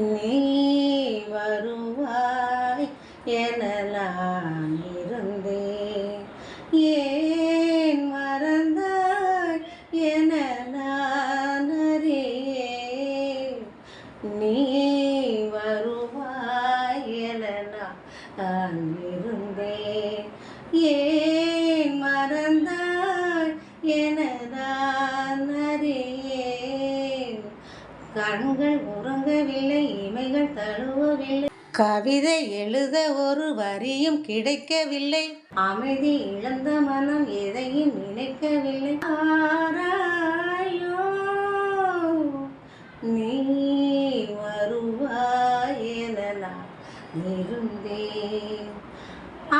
நீ வருவாய் எனலாம் நான் இருந்தேன். ஏன் மறந்தாய் என நான் அறியேன். நீ வருவாய் என நான் இருந்தேன். ஏன் கண்கள் உறங்கவில்லை இமைகள் தழுவவில்லை. கவிதை எழுத ஒரு வரியும் கிடைக்கவில்லை. அமைதி இழந்த மனம் எதையும் நினைக்கவில்லை. ஆராயோ நீ வருவாய் என நான் இருந்தேன்.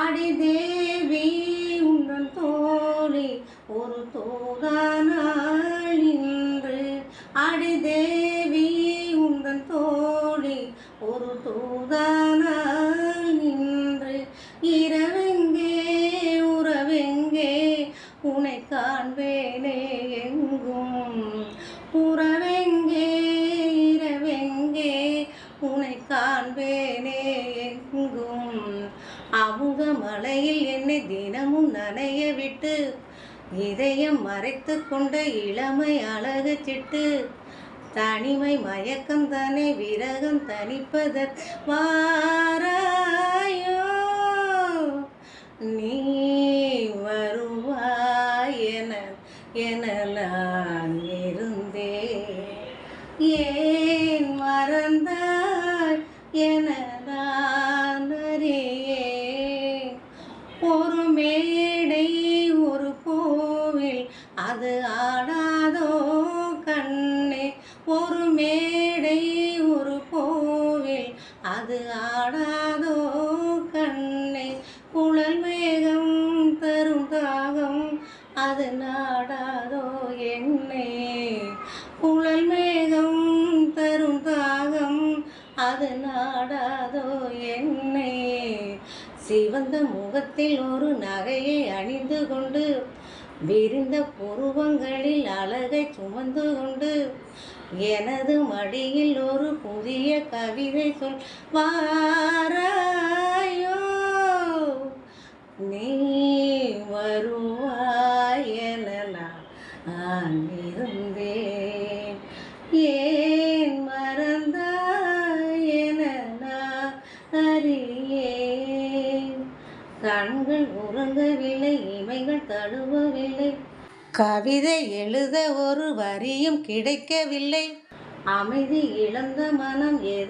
அடி தேவி உந்தன் தோழி ஒரு தோதானாள் இன்று அடி தேவி ஒரு தூதானாள் நின்று இரவெங்கே உறவெங்கே உனை காண்பேனே எங்கும்? உறவெங்கே இரவெங்கே உனை காண்பேனே எங்கும்? அவங்க மலையில் என்னை தினமும் நனைய விட்டு இதயம் மறைத்து கொண்ட இளமை அழகு சிட்டு தனிமை மயக்கம் தானே விரகம் தனிப்பத வாராயோ. நீ வருவாய் என என நான் இருந்தேன் ஏன் மறந்தாய் என நான் அறியே ஒரு மேடை ஒரு கோவில் அது ஆடாதோ. அது ஆடாதோ கண்ணே குழல் மேகம் தரும் தாகம். அது நாடாதோ என்னே குழல் மேகம் தரும் தாகம். அது நாடாதோ என்னே. சிவந்த முகத்தில் ஒரு நகையை அணிந்து கொண்டு விரிந்த புருவங்களில் அழகை சுமந்து கொண்டு எனது மடியில் ஒரு புதிய கவிதை சொல் கண்கள் உறங்கவில்லை இமைகள் தழுவவில்லை. கவிதை எழுத ஒரு வரியும் கிடைக்கவில்லை. அமைதி இழந்த மனம் எது?